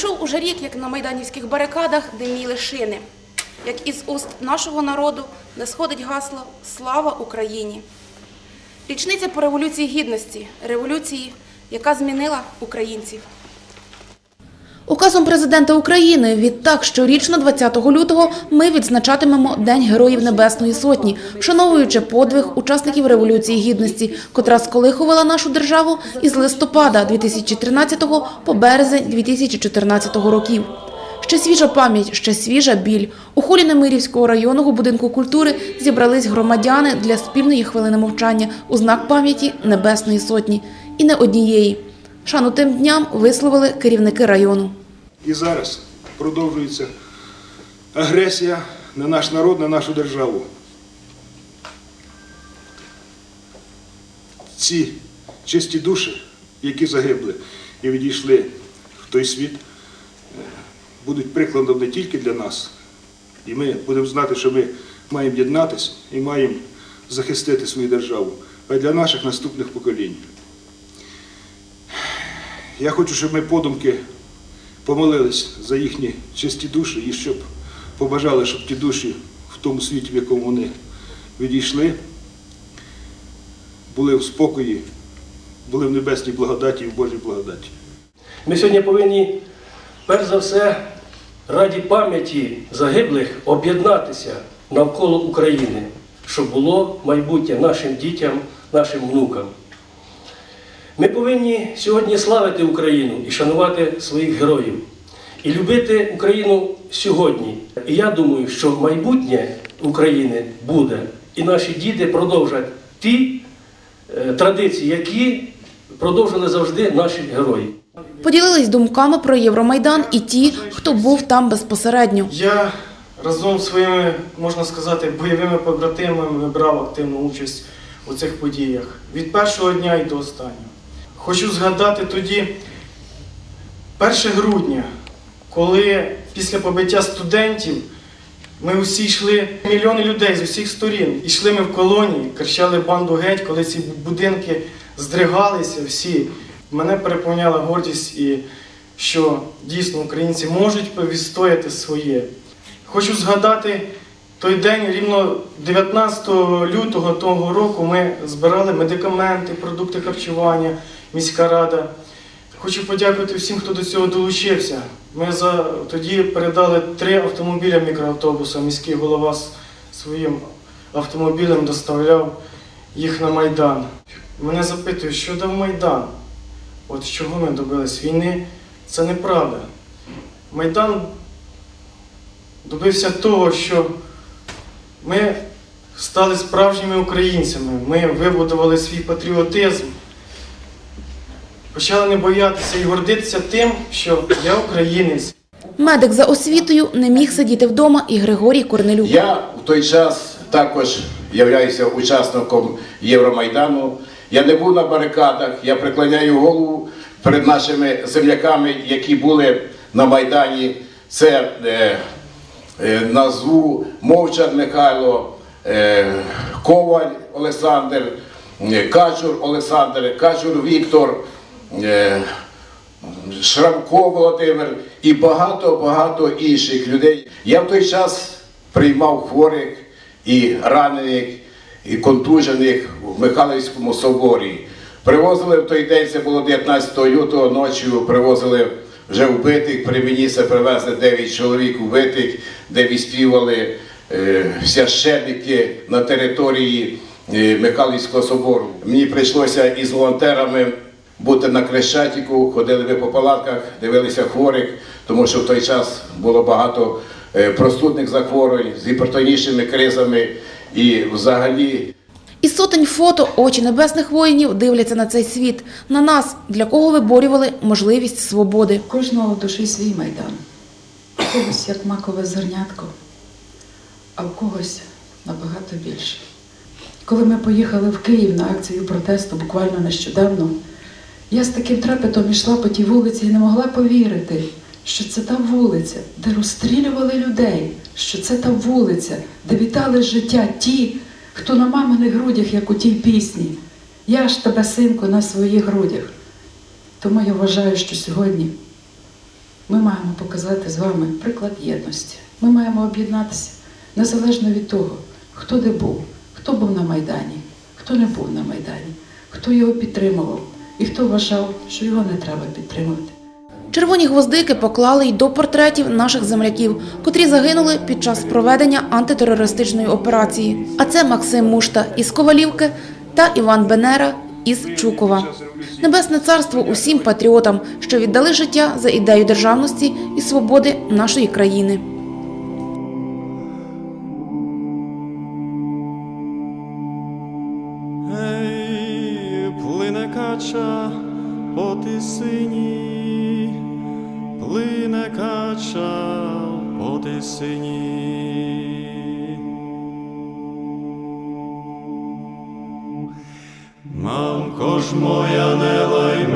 Пройшов уже рік, як на майданівських барикадах диміли шини, як із уст нашого народу не сходить гасло Слава Україні. Річниця по революції гідності, революції, яка змінила українців. Указом президента України відтак щорічно 20 лютого ми відзначатимемо День Героїв Небесної Сотні, вшановуючи подвиг учасників Революції Гідності, котра сколихувала нашу державу із листопада 2013 по березень 2014 років. Ще свіжа пам'ять, ще свіжа біль. У холі Немирівського районного будинку культури зібрались громадяни для спільної хвилини мовчання у знак пам'яті Небесної Сотні. І не однієї. Шану тим дням висловили керівники району. І зараз продовжується агресія на наш народ, на нашу державу. Ці чисті душі, які загибли і відійшли в той світ, будуть прикладом не тільки для нас, і ми будемо знати, що ми маємо єднатися і маємо захистити свою державу, а й для наших наступних поколінь. Я хочу, щоб ми подумки помолились за їхні чисті душі і щоб побажали, щоб ті душі в тому світі, в якому вони відійшли, були в спокої, були в небесній благодаті і в Божій благодаті. Ми сьогодні повинні, перш за все, раді пам'яті загиблих об'єднатися навколо України, щоб було майбутнє нашим дітям, нашим внукам. Ми повинні сьогодні славити Україну і шанувати своїх героїв, і любити Україну сьогодні. І я думаю, що майбутнє України буде, і наші діти продовжать ті е, традиції, які продовжили завжди наші герої. Поділились думками про Євромайдан і ті, хто був там безпосередньо. Я разом з своїми, можна сказати, бойовими побратимами брав активну участь у цих подіях від першого дня і до останнього. Хочу згадати тоді 1 грудня, коли після побиття студентів ми усі йшли, мільйони людей з усіх сторін. Йшли ми в колонії, кричали банду геть, коли ці будинки здригалися всі. Мене переповняла гордість і що дійсно українці можуть відстояти своє. Хочу згадати той день, рівно 19 лютого того року, ми збирали медикаменти, продукти харчування, міська рада. Хочу подякувати всім, хто до цього долучився. Ми за, тоді передали три автомобіля мікроавтобуса. Міський голова своїм автомобілем доставляв їх на Майдан. Мене запитують, що дав Майдан? От чого ми добились війни? Це неправда. Майдан добився того, що ми стали справжніми українцями, ми вибудували свій патріотизм, почали не боятися і гордитися тим, що я українець. Медик за освітою не міг сидіти вдома і Григорій Корнелюк. Я в той час також являюся учасником Євромайдану. Я не був на барикадах, я преклоняю голову перед нашими земляками, які були на Майдані. Це е, е, назву Мовчар Михайло, е, Коваль Олександр, е, Качур Олександр, Качур Віктор. Е, Шрамко Володимир і багато-багато інших людей. Я в той час приймав хворих і ранених, і контужених в Михайлівському соборі. Привозили в той день, це було 19 лютого ночі, привозили вже вбитих, при мені це привезли 9 чоловік вбитих, де відспівали е, священники на території е, Михайлівського собору. Мені прийшлося із волонтерами бути на Крещатику, ходили ми по палатках, дивилися хворих, тому що в той час було багато е, простудних захворювань з гіпертонічними кризами і взагалі Із сотень фото очі небесних воїнів дивляться на цей світ, на нас, для кого виборювали можливість свободи. Кожного в душі свій майдан. У когось як макове зернятко, а в когось набагато більше. Коли ми поїхали в Київ на акцію протесту буквально нещодавно, я з таким трепетом йшла по тій вулиці і не могла повірити, що це та вулиця, де розстрілювали людей, що це та вулиця, де вітали життя ті, хто на маминих грудях, як у тій пісні. Я ж тебе, синку, на своїх грудях. Тому я вважаю, що сьогодні ми маємо показати з вами приклад єдності. Ми маємо об'єднатися незалежно від того, хто де був, хто був на Майдані, хто не був на Майдані, хто його підтримував і хто вважав, що його не треба підтримувати. Червоні гвоздики поклали й до портретів наших земляків, котрі загинули під час проведення антитерористичної операції. А це Максим Мушта із Ковалівки та Іван Бенера із Чукова. Небесне царство усім патріотам, що віддали життя за ідею державності і свободи нашої країни. Кача по тисині, плине кача по тисині. Мамко ж моя не лай